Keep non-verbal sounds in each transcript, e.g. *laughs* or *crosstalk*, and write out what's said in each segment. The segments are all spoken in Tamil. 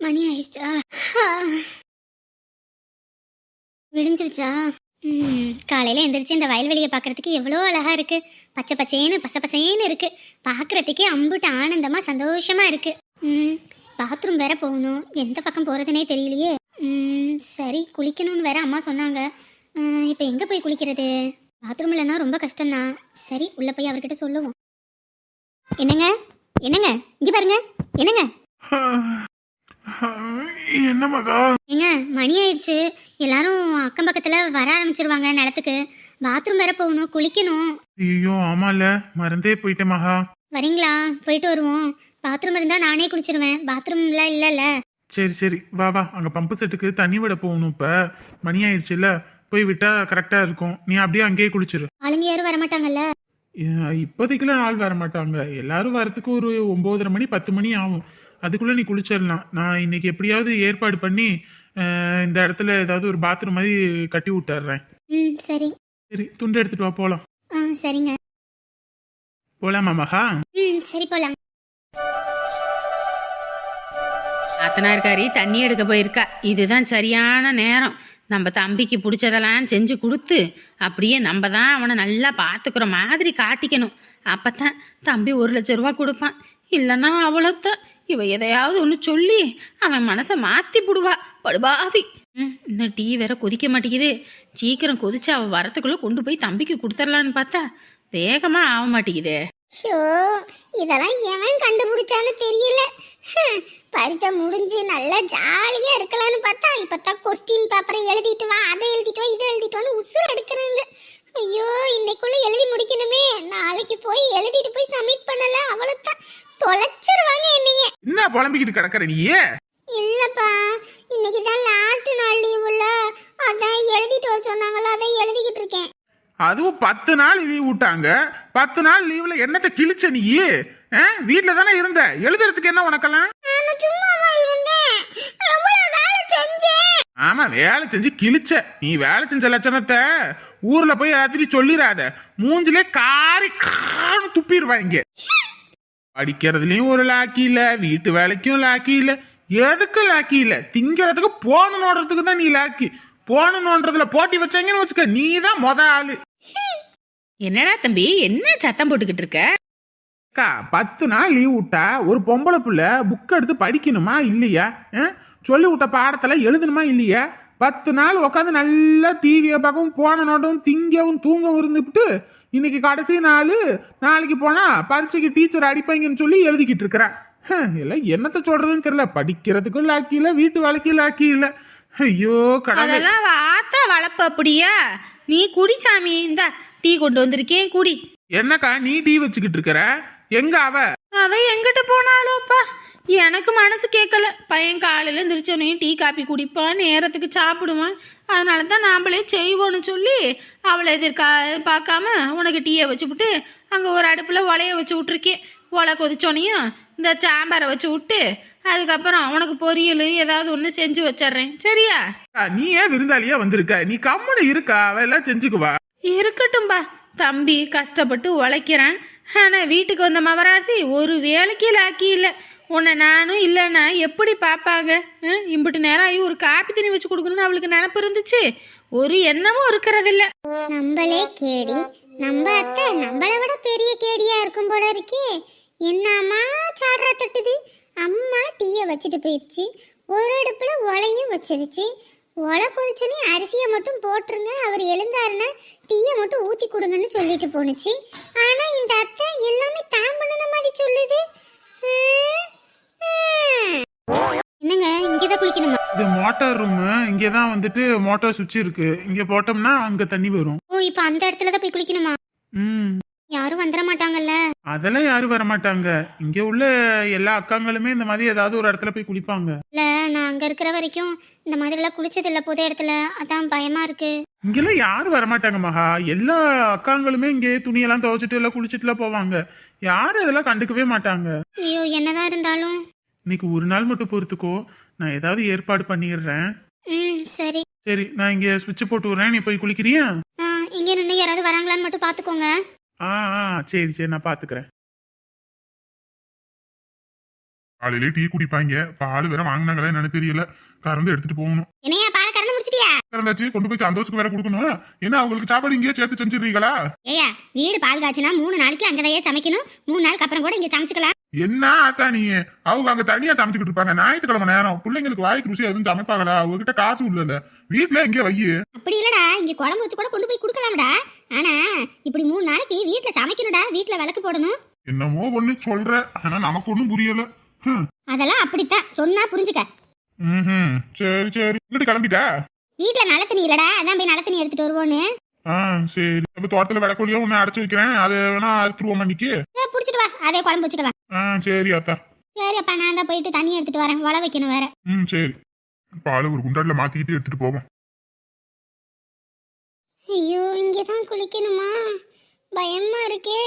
மணி ஆயிடுச்சா? ஆ. விடிஞ்சிருச்சா? ம் காலையில் எந்திரிச்சு இந்த வயல்வெளியை பார்க்கறதுக்கு எவ்வளோ அழகா இருக்கு. பச்சை பச்சைன்னு பச பசேன்னு இருக்கு. பார்க்கறதுக்கே அம்புட்டு ஆனந்தமாக சந்தோஷமா இருக்கு. ம் பாத்ரூம் வேற போகணும். எந்த பக்கம் போகிறதுனே தெரியலையே. ம் சரி குளிக்கணும்னு வேற அம்மா சொன்னாங்க. இப்போ எங்கே போய் குளிக்கிறது? பாத்ரூம் இல்லைன்னா ரொம்ப கஷ்டம்தான். சரி உள்ளே போய் அவர்கிட்ட சொல்லுவோம். என்னங்க? என்னங்க? இங்கே பாருங்க. என்னங்க? என்ன மகா? ஏங்க மணி ஆயிடுச்சு. எல்லாரும் அக்கம் பக்கத்தில் வர ஆரம்பிச்சிருவாங்க நிலத்துக்கு. பாத்ரூம் வேற போகணும் குளிக்கணும். ஐயோ ஆமால மறந்தே போயிட்டேன் மகா. வரீங்களா? போயிட்டு வருவோம். பாத்ரூம் இருந்தால் நானே குளிச்சிருவேன். பாத்ரூம்லாம் இல்லைல்ல. சரி சரி. வா வா. அங்க பம்பு செட்டுக்கு தண்ணி விட போகணும் இப்ப. மணி ஆயிடுச்சுல்ல. போய் விட்டா கரெக்டா இருக்கும். நீ அப்படியே அங்கேயே குளிச்சிரு. ஆளுங்க யாரும் வரமாட்டாங்கல்ல? ஏ- இப்போதைக்குலாம் ஆள் வர மாட்டாங்க எல்லாரும் வரதுக்கு ஒரு ஒம்போதரை மணி பத்து மணி ஆகும். அதுக்குள்ள நீ குளிச்சிடலாம். நான் இன்னைக்கு எப்படியாவது ஏற்பாடு பண்ணி இந்த இடத்துல ஏதாவது ஒரு பாத்ரூம் மாதிரி கட்டி விட்டுறேன். ம் சரி. சரி துண்டு எடுத்துட்டு வா போலாம். ஆ சரிங்க. போலாமா மகா? ம் சரி போகலாம் அத்தனார்காரி தண்ணி எடுக்க போயிருக்கா. இதுதான் சரியான நேரம். நம்ம தம்பிக்கு பிடிச்சதெல்லாம் செஞ்சு கொடுத்து அப்படியே நம்ம தான் அவனை நல்லா பார்த்துக்கிற மாதிரி காட்டிக்கணும். அப்போ தான் தம்பி ஒரு லட்ச ரூபா கொடுப்பான். இல்லைன்னா அவ்வளோத்தான் இவ எதையாவது ஒன்று சொல்லி அவன் மனசை மாற்றி விடுவா படுபாவி. ம் இன்னும் டீ வேற கொதிக்க மாட்டேங்குது. சீக்கிரம் கொதிச்சு அவள் வரத்துக்குள்ளே கொண்டு போய் தம்பிக்கு கொடுத்துர்லான்னு பார்த்தா வேகமாக ஆக மாட்டேங்குதே. ஷோ இதெல்லாம் எவன் கண்டுபிடிச்சான்னு தெரியல. ஹம், முடிஞ்சு நல்லா ஜாலியா இருக்கலாம்னு பார்த்தா கொஸ்டின் பேப்பரை எழுதிட்டு வா அதை எழுதிட்டு வா இதை எழுதிட்டு வான்னு உசுர் எடுக்கிறாங்க. ஐயோ இன்னைக்குள்ள எழுதி முடிக்கணுமே. நாளைக்கு போய் எழுதிட்டு போய் சப்மிட் பண்ணல அவ்வளவுதான். தொலைச்சிருவாங்க என்னைய. என்ன புலம்பிக்கிட்டு கிடக்குற நீயே இல்லப்பா இன்னைக்கு தான் லாஸ்ட் நாள் லீவுல அதான் எழுதிட்டு வர சொன்னாங்களா அதை எழுதிக்கிட்டு இருக்கேன். அதுவும் பத்து நாள் லீவ் விட்டாங்க. பத்து நாள் லீவ்ல என்னத்தை கிழிச்ச நீ? வீட்டில் தானே இருந்த. எழுதுறதுக்கு என்ன உனக்கெல்லாம் நான் சும்மாவா இருந்தேன் எவ்வளவு வேலை செஞ்சேன் ஆமா வேலை செஞ்சு கிழிச்ச. நீ வேலை செஞ்ச லட்சணத்தை ஊர்ல போய் எல்லாத்திட்டையும் சொல்லிடாத மூஞ்சிலே காரி கான்னு துப்பிடுவாங்க படிக்கிறதுலயும் ஒரு லாக்கி இல்ல வீட்டு வேலைக்கும் லாக்கி இல்ல. எதுக்கு லாக்கி இல்ல. திங்கிறதுக்கு போன நோடுறதுக்கு தான் நீ லாக்கி. போன நோன்றதுல போட்டி வச்சாங்கன்னு வச்சுக்க நீ தான் மொத ஆளு. என்னடா தம்பி என்ன சத்தம் போட்டுக்கிட்டு இருக்க? அக்கா பத்து நாள் லீவ் விட்டா ஒரு பொம்பளை புள்ள புக் எடுத்து படிக்கணுமா இல்லையா? சொல்லி விட்ட பாடத்தில் எழுதணுமா இல்லையா? பத்து நாள் உட்காந்து நல்லா டிவியை பார்க்கவும் போன நோட்டவும் திங்கவும் தூங்கவும் இருந்துவிட்டு இன்னைக்கு கடைசி நாள் நாளைக்கு போனா பரீட்சைக்கு டீச்சர் அடிப்பாங்கன்னு சொல்லி எழுதிக்கிட்டு இருக்கிறேன் எல்லாம் என்னத்த சொல்றதுன்னு தெரியல. படிக்கிறதுக்கும் லாக்கி இல்லை வீட்டு வேலைக்கும் லாக்கி இல்லை. ஐயோ கடவுளே. அதெல்லாம் ஆத்தா வளர்ப்பு அப்படியா? நீ குடி சாமி இந்த டீ கொண்டு வந்திருக்கேன் குடி. என்னக்கா நீ டீ வச்சுக்கிட்டு இருக்கிற? எங்க அவ? அவ எங்கிட்ட போனாலும்ப்பா எனக்கு மனசு கேட்கல. பையன் காலையில் எந்திரிச்சோடனே டீ காப்பி குடிப்பான் நேரத்துக்கு சாப்பிடுவான். அதனால தான் நாமளே செய்வோன்னு சொல்லி அவளை எதிர்கா பார்க்காம உனக்கு டீயை வச்சுவிட்டு அங்கே ஒரு அடுப்பில் உலைய வச்சு விட்ருக்கேன் ஒலை கொதிச்சோனையும் இந்த சாம்பாரை வச்சு விட்டு அதுக்கப்புறம் உனக்கு பொரியல் ஏதாவது ஒன்று செஞ்சு வச்சிட்றேன். சரியா? நீ ஏன் விருந்தாளியா வந்திருக்க? நீ கம்முன்னு இருக்கா அவ எல்லாம் செஞ்சுக்குவா. இருக்கட்டும்பா. தம்பி கஷ்டப்பட்டு உழைக்கிறேன். ஆனால் வீட்டுக்கு வந்த மவராசி ஒரு வேலைக்கு லாக்கி இல்லை. உன்னை நானும் இல்லைன்னா எப்படி பார்ப்பாங்க? இம்பிட்டு நேரம் ஆகி ஒரு காப்பி தண்ணி வச்சு கொடுக்கணும்னு அவளுக்கு நினப்பு இருந்துச்சு. ஒரு எண்ணமும் இருக்கிறதில்ல. நம்மளே கேடி. நம்ம அத்தை நம்மளை விட பெரிய கேடியா இருக்கும் போல இருக்கே. என்னம்மா சாடுறா தட்டுது? அம்மா டீயை வச்சுட்டு போயிடுச்சு ஒரு அடுப்பில் ஒலையும் வச்சிருச்சு. ஒலை கொதிச்சோன்னே அரிசியை மட்டும் போட்டுருங்க. அவர் எழுந்தாருன்னா டீயை மட்டும் ஊத்தி கொடுங்கன்னு சொல்லிட்டு போணுச்சு. ஆனா இந்த அத்தை எல்லாமே தான் பண்ணின மாதிரி சொல்லுது. என்னங்க இங்கதான் குளிக்கணுமா? இது மோட்டார் ரூம். இங்கே தான் வந்துட்டு மோட்டார் சுவிட்ச் இருக்கு. இங்கே போட்டோம்னா அங்கே தண்ணி வரும். ஓ இப்போ அந்த இடத்துல தான் போய் குளிக்கணுமா? ம். யாரும் வந்துட மாட்டாங்கல்ல. அதெல்லாம் யாரும் வர மாட்டாங்க இங்கே உள்ள எல்லா அக்காங்களுமே இந்த மாதிரி ஏதாவது ஒரு இடத்துல போய் குளிப்பாங்க. இல்ல நான் அங்க இருக்கிற வரைக்கும் இந்த மாதிரிலாம் குளிச்சது இல்ல புது இடத்துல. அதான் பயமா இருக்கு. இங்கெல்லாம் யாரும் வர மாட்டாங்க மகா. எல்லா அக்காங்களுமே இங்கே துணியெல்லாம் துவைச்சிட்டு எல்லாம் குளிச்சுட்டுலாம் போவாங்க. யாரும் இதெல்லாம் கண்டுக்கவே மாட்டாங்க. ஐயோ என்னதான் இருந்தாலும். இன்னைக்கு ஒரு நாள் மட்டும் பொறுத்துக்கோ. நான் ஏதாவது ஏற்பாடு பண்ணிடுறேன். ம் சரி. சரி நான் இங்கே சுவிட்ச் போட்டு விட்றேன். நீ போய் குளிக்கிறியா? ஆ இங்க நின்று யாராவது வராங்களான்னு மட்டும் பாத்துக்கோங்க. ஆ ஆ சரி சரி நான் பார்த்துக்கிறேன் காலையிலே டீ குடிப்பாங்க பால் வேற வாங்கினாங்களா என்னன்னு தெரியல. கறந்து எடுத்துட்டு போகணும். என்னையா பால் கறந்து முடிச்சிட்டியா? கறந்தாச்சு. கொண்டு போய் சந்தோஷத்துக்கு வேற கொடுக்கணும். என்ன அவங்களுக்கு சாப்பாடு இங்கேயே சேர்த்து செஞ்சிடுறீங்களா? ஏயா வீடு பால் காய்ச்சினா மூணு நாளைக்கு அங்கதையே சமைக்கணும். மூணு நாளுக்கு அப்புறம் கூட இங்க சமைச்சுக்கலாம். என்ன ஆத்தா நீ? அவங்க அங்க தனியா சமைச்சுக்கிட்டு இருப்பாங்க. ஞாயிற்றுக்கிழமை நேரம். பிள்ளைங்களுக்கு வாய்க்கு ருசி எதுவும் சமைப்பாங்களா? அவங்க கிட்ட காசு இல்ல வீட்டுல எங்கே வை அப்படி இல்லடா. இங்க குழம்பு வச்சு கூட கொண்டு போய் கொடுக்கலாம்டா. ஆனா இப்படி மூணு நாளைக்கு வீட்ல சமைக்கணும்டா. வீட்ல விளக்கு போடணும். என்னமோ ஒண்ணு சொல்ற. ஆனா நமக்கு ஒண்ணும் புரியல. அதெல்லாம் அப்படித்தான். சொன்னா புரிஞ்சுக்க. ம்ஹும். சரி சரி. இங்கிட்டு கிளம்பிட்டா? வீட்ல நல்ல தண்ணி இல்லடா. அதான் போய் நல்ல தண்ணி எடுத்துட்டு வருவோன்னு. ஆ சரி. இப்ப தோட்டத்துல விளக்கொலியா ஒண்ணு அடைச்சு வைக்கிறேன். அதை வேணா அறுத்துருவோம் ஏ, புடிச்சிட்டு வா. அதே குழம்பு வச்சுக்கலாம். ஆ சரி அத்தா. சரி அப்பா நான் தான் போயிட்டு தண்ணி எடுத்துட்டு வரேன். உழ வைக்கணும் வேற. ம் சரி. பால் ஒரு குண்டாட்ல மாத்திக்கிட்டு எடுத்துட்டு போவோம். ஐயோ இங்கதான் குளிக்கணுமா? பயமா இருக்கே.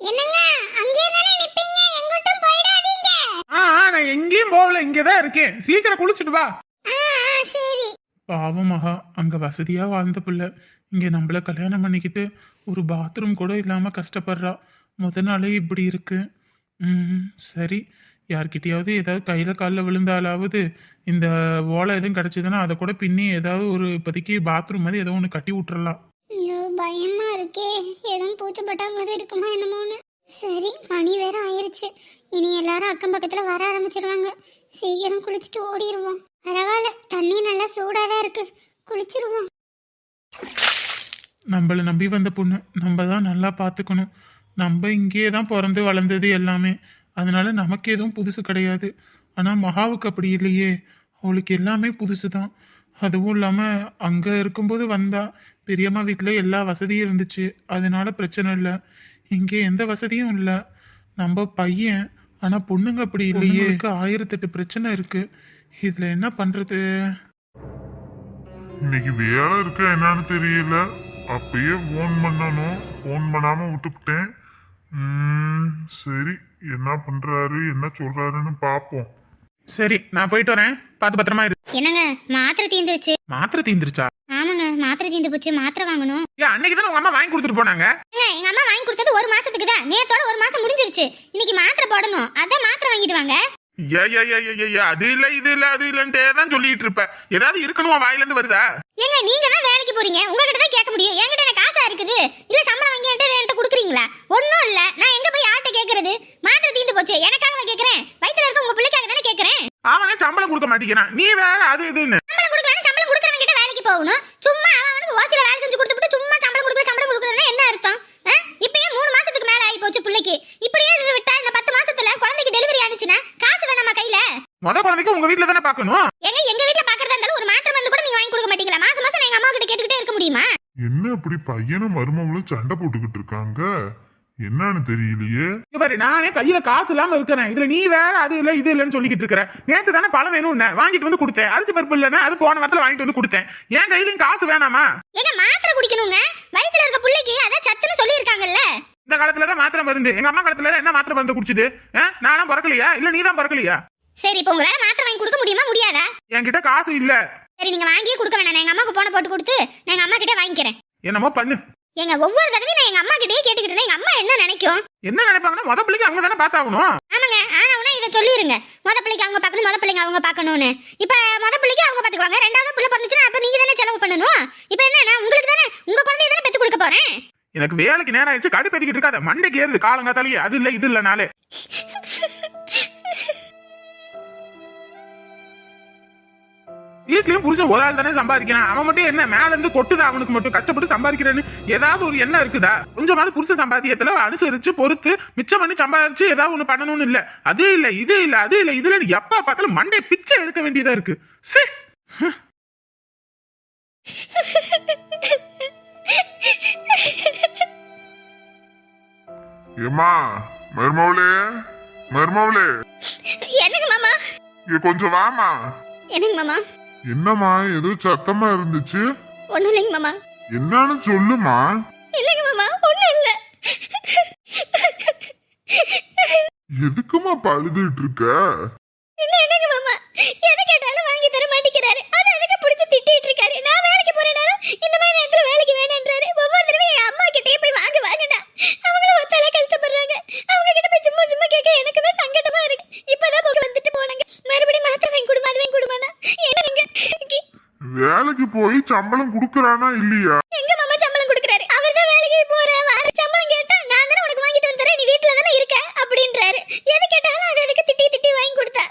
என்னங்க அங்கேயே தானே நிப்பீங்க? எங்கட்டும் போயிடாதீங்க. ஆ ஆ, நான் எங்கேயும் போகல இங்கதான் இருக்கேன். சீக்கிரம் குளிச்சுட்டு வா. ஆ ஆ, சரி. பாவம் மகா. அங்க வசதியா வாழ்ந்த பிள்ளை. இங்க நம்மள கல்யாணம் பண்ணிக்கிட்டு ஒரு பாத்ரூம் கூட இல்லாம கஷ்டப்படுறா. முத நாளே இப்படி இருக்கு. ம் சரி யார்கிட்டயாவது ஏதாவது கையில காலில் விழுந்தாலாவது இந்த ஓலை எதுவும் கிடைச்சதுன்னா அதை கூட பின்னி ஏதாவது ஒரு இப்போதைக்கு பாத்ரூம் மாதிரி ஏதோ ஒன்று கட்டி விட்டுறலாம். ஐயோ பயமா இருக்கே. எதுவும் பூச்சப்பட்டா மாதிரி இருக்குமா என்னமோன்னு. சரி மணி வேற ஆயிருச்சு. இனி எல்லாரும் அக்கம் பக்கத்துல வர ஆரம்பிச்சிருவாங்க. சீக்கிரம் குளிச்சுட்டு ஓடிடுவோம் பரவாயில்ல தண்ணி நல்லா சூடாதான் இருக்கு. குளிச்சிருவோம். நம்மளை நம்பி வந்த பொண்ணு நம்ம தான் நல்லா பார்த்துக்கணும் நம்ம இங்கேயே தான் பிறந்து வளர்ந்தது எல்லாமே. அதனால நமக்கு எதுவும் புதுசு கிடையாது. ஆனால் மகாவுக்கு அப்படி இல்லையே. அவளுக்கு எல்லாமே புதுசு தான் அதுவும் இல்லாமல் அங்கே இருக்கும்போது வந்தா பெரியம்மா வீட்டில் எல்லா வசதியும் இருந்துச்சு. அதனால பிரச்சனை இல்லை. இங்கே எந்த வசதியும் இல்லை. நம்ம பையன் ஆனால் பொண்ணுங்க அப்படி இல்லையே. ஆயிரத்தெட்டு பிரச்சனை இருக்கு. இதில் என்ன பண்ணுறது இன்னைக்கு வேலை இருக்கா என்னன்னு தெரியல. அப்பயே ஃபோன் பண்ணணும். ஃபோன் பண்ணாம விட்டுவிட்டேன் ம், சரி. என்ன பண்றாரு? என்ன சொல்றாருன்னு பாப்போம். சரி நான் போயிட்டு வரேன். பார்த்து பத்திரமா இரு. என்னங்க மாத்திரை தீந்துருச்சு. மாத்திரை தீந்துருச்சா? ஆமாங்க மாத்திரை தீந்து போச்சு மாத்திரை வாங்கணும். ஏன் அன்னைக்கு தானே உங்க அம்மா வாங்கி கொடுத்துட்டு போனாங்க? ஏங்க, எங்க அம்மா வாங்கி கொடுத்தது ஒரு மாசத்துக்கு தான். நேத்தோட ஒரு மாசம் முடிஞ்சிருச்சு. இன்னைக்கு மாத்திரை போடணும். அதான் மாத்திரை வாங்கிட்டு வாங்க. அது இல்ல இது இல்ல அது இல்லன்ட்டே தான் சொல்லிட்டு இருப்ப. ஏதாவது இருக்கணும் வாயில இருந்து வருதா? ஏங்க நீங்க தான் வேலைக்கு போறீங்க. உங்ககிட்ட தான் கேட்க முடியும். என்கிட்ட எனக்கு காசா இருக்குது? இல்ல சம்பளம் வாங்கி என்கிட்ட என்கிட்ட கொடுக்குறீங்களா? ஒண்ணும் இல்ல. நான் எங்க போய் யார்கிட்ட கேக்குறது? மாத்திரை தீந்து போச்சு. எனக்காக கேக்குறேன். வயித்துல இருக்க உங்க பிள்ளைக்காக தானே கேக்குறேன்? அவனே சம்பளம் கொடுக்க மாட்டேங்கிறான் நீ வேற அது இதுன்னு. சம்பளம் கொடுக்கலன்னு சம்பளம் கொடுக்கறவங்க கிட்ட வேலைக்கு போகணும். சும்மா அவன் அவனுக்கு ஓசில வேலை செஞ்சு கொடுத்துட்டு சும்மா சம்பளம் கொடுக்கல சம்பளம் கொடுக்கலன்னா என்ன அர்த்தம்? இப்பயே மூணு மாசத்துக்கு மேல போச்சு பிள்ளைக்கு இப்படியே விட்டா இந்த பத்து மாசத்துல குழந்தைக்கு டெலிவரி ஆனிச்சுன்னா காசு வேணாமா கையில முத குழந்தைக்கு உங்க வீட்டுல தானே பார்க்கணும்? ஏங்க எங்க வீட்ல பாக்குறதா இருந்தாலும் ஒரு மாத்திரை வந்து கூட நீங்க வாங்கி கொடுக்க மாட்டீங்களா? மாசம் மாசம் நான் எங்க அம்மா கிட்ட கேட்டுக்கிட்டே இருக்க முடியுமா? என்ன இப்படி பையனும் மருமகளும் சண்டை போட்டுக்கிட்டு இருக்காங்க? என்னன்னு தெரியலையே. இங்க பாரு நானே கையில காசு இல்லாம இருக்கிறேன். இதுல நீ வேற அது இல்ல இது இல்லன்னு சொல்லிக்கிட்டு இருக்கிற. நேத்து தானே பழம் வேணும்னு வாங்கிட்டு வந்து கொடுத்தேன். அரிசி பருப்பு இல்லைன்னா அது போன வாரத்துல வாங்கிட்டு வந்து கொடுத்தேன். என் கையிலயும் காசு வேணாமா? ஏங்க மாத்திரை குடிக்கணுங்க. வயித்துல இருக்க பிள்ளைக்கு அதான் சத்துன்னு சொல்லியிருக்காங்கல்ல? இந்த காலத்துல தான் மாத்திரை மருந்து. எங்க அம்மா காலத்துல என்ன மாத்திரை மருந்து குடிச்சது? ஆ? நானா பிறக்கலையா? இல்ல நீ தான் பிறக்கலையா? சரி இப்போ உங்களால மாத்திரை வாங்கி கொடுக்க முடியுமா? முடியாதா? என்கிட்ட காசு இல்ல. சரி நீங்க வாங்கியே கொடுக்க வேணாம். நான் எங்க அம்மாக்கு போன போட்டு கொடுத்து நான் எங்க அம்மா கிட்டே வாங்கிக்கிறேன். என்னமோ பண்ணு. எங்க ஒவ்வொரு தடவையும் நான் எங்க அம்மா கிட்டே கேட்டுக்கிட்டு இருந்தேன். எங்க அம்மா என்ன நினைக்கும்? என்ன நினைப்பாங்கன்னா முத பிள்ளைக்கு அவங்க தானே பார்த்தாகணும். ஆமாங்க ஆனவுனா இதை சொல்லிருங்க. முத பிள்ளைக்கு அவங்க பார்க்கணும் முத பிள்ளைங்க அவங்க பார்க்கணும்னு. இப்ப முத பிள்ளைக்கு அவங்க பாத்துக்குவாங்க ரெண்டாவது பிள்ளை பிறந்துச்சுன்னா அப்ப நீங்க தானே செலவு பண்ணணும்? இப்ப என்ன உங்களுக்கு தானே உங்க குழந்தைய தானே பெத்து கொடுக்க போறேன்? எனக்கு வேலைக்கு நேரம் ஆயிடுச்சு கடுப்பேத்திக்கிட்டு இருக்காத. மண்டைக்கு ஏறுது காலங்காத்தாலேயே. அது இல்ல இது இல்லனாலே. *laughs* வீட்லயும் புருஷன் ஒரு ஆள் தானே சம்பாதிக்கிறான். அவன் மட்டும் என்ன மேல இருந்து கொட்டுது அவனுக்கு மட்டும்? கஷ்டப்பட்டு சம்பாதிக்கிறேன்னு ஏதாவது ஒரு எண்ணம் இருக்குதா? கொஞ்சமாவது புருஷ சம்பாத்தியத்துல அனுசரிச்சு பொறுத்து மிச்சம் பண்ணி சம்பாதிச்சு ஏதாவது ஒண்ணு பண்ணணும்னு இல்ல. அது இல்ல இது இல்ல அது இல்ல இதுல எப்ப பார்த்தாலும் மண்டை பிச்சை எடுக்க வேண்டியதா இருக்கு. சே! ஏமா மருமவளே மருமவளே. என்னங்க மாமா? இங்க கொஞ்சம் வாமா என்னங்க மாமா? என்னம்மா ஏதோ சத்தமா இருந்துச்சு? ஒண்ணும் இல்லைங்க மாமா. என்னன்னு சொல்லுமா? இல்லைங்க மாமா ஒண்ணும் இல்ல. எதுக்குமா பழுதுட்டு இருக்க என்ன என்னங்க மாமா? எதை கேட்டாலும் வாங்கி தர மாட்டேங்கிறாரு. அது அதுக்கு பிடிச்சி திட்டிட்டு இருக்காரு நான் வேலைக்கு போறேனாலும் இந்த மாதிரி நேரத்துல வேலைக்கு வேணான்றாரு. ஒவ்வொரு தடவையும் என் அம்மா கிட்டே போய் வாங்க வாங்கடா அவங்களும் ஒத்தால கஷ்டப்படுறாங்க. அவங்க கிட்ட போய் சும்மா சும்மா கேட்க எனக்குமே சங்கடமா இருக்கு இப்பதான் வேலைக்கு போய் சம்பளம் கொடுக்கறானா இல்லையா எங்க மாமா சம்பளம் கொடுக்குறாரு அவர் தான் வேலைக்கு போற வார சம்பளம் கேட்டா நான் தானே உனக்கு வாங்கிட்டு வந்துறேன் நீ வீட்ல தானே இருக்க அப்படின்றாரு எது கேட்டாலும் அது அதுக்கு திட்டி திட்டி வாங்கி கொடுத்தா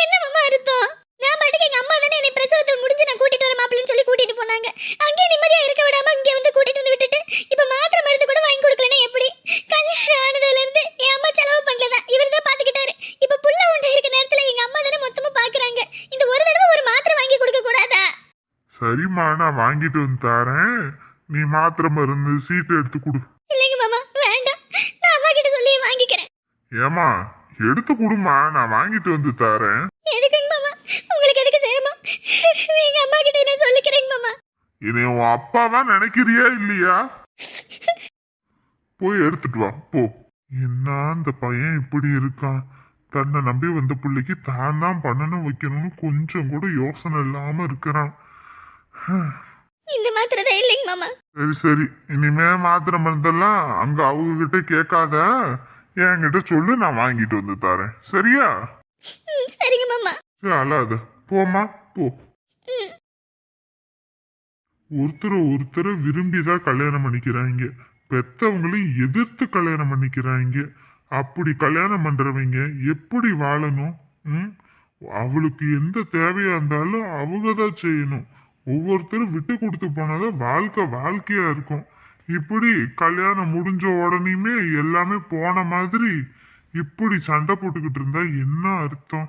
என்ன மாமா அர்த்தம் நான் பாட்டுக்கு எங்க அம்மா தானே என்னை பிரசவத்தை முடிஞ்சு நான் கூட்டிட்டு வர மாப்பிள்ளைன்னு சொல்லி கூட்டிட்டு போனாங்க அங்கேயே நிம்மதியா இருக்க விடாம இங்க வந்து கூட்டிட்டு வந்து விட்டுட்டு இப்ப மாத்திரை மருந்து கூட வாங்கி கொடுக்கலன்னா எப்படி கல்யாணம் ஆனதுல இருந்து என் அம்மா செலவு பண்ணலதான் இவர் தான் பாத்துக்கிட்டாரு இப்ப புள்ள உண்டை இருக்க நேரத்துல எங்க அம்மா தானே மொத்தமா பாக்குறாங்க இந்த ஒரு தடவை ஒரு மாத்திரை வாங்கி கொடுக்க கூடாதா சரிம்மா நான் வாங்கிட்டு வந்து தரேன். நீ மாத்திரை மருந்து சீட்டு எடுத்து கொடு. இல்லைங்க மாமா வேண்டாம். நான் அம்மா கிட்ட சொல்லி வாங்கிக்கிறேன். ஏமா எடுத்து கொடுமா நான் வாங்கிட்டு வந்து தரேன். எதுக்குங்க மாமா? உங்களுக்கு எதுக்கு செய்யணுமா எங்க அம்மா கிட்ட நான் சொல்லிக்கிறேங்க மாமா? இனி உன் அப்பாவா நினைக்கிறியா இல்லையா? போய் எடுத்துட்டு வா போ. என்ன அந்த பையன் இப்படி இருக்கான்? தன்னை நம்பி வந்த பிள்ளைக்கு தான் தான் பண்ணணும் வைக்கணும்னு கொஞ்சம் கூட யோசனை இல்லாம இருக்கிறான். இந்த மாத்திரை தான் இல்லைங்க மாமா. சரி சரி. இனிமே மாத்திரை மருந்தெல்லாம் அங்க அவங்க கிட்ட கேட்காத. என்கிட்ட சொல்லு நான் வாங்கிட்டு வந்து தரேன். சரியா? ம், சரிங்க மாமா. சரி அழாத. போம்மா போ. ஒருத்தரை ஒருத்தரை விரும்பிதான் கல்யாணம் பண்ணிக்கிறாங்க. பெத்தவங்களையும் எதிர்த்து கல்யாணம் பண்ணிக்கிறாங்க. அப்படி கல்யாணம் பண்றவங்க எப்படி வாழணும்? ம்? அவளுக்கு எந்த தேவையா இருந்தாலும் அவங்க தான் செய்யணும். ஒவ்வொருத்தரும் விட்டு கொடுத்து போனாதான் வாழ்க்கை வாழ்க்கையா இருக்கும். இப்படி கல்யாணம் முடிஞ்ச உடனேயுமே எல்லாமே போன மாதிரி இப்படி சண்டை போட்டுக்கிட்டு இருந்தா என்ன அர்த்தம்?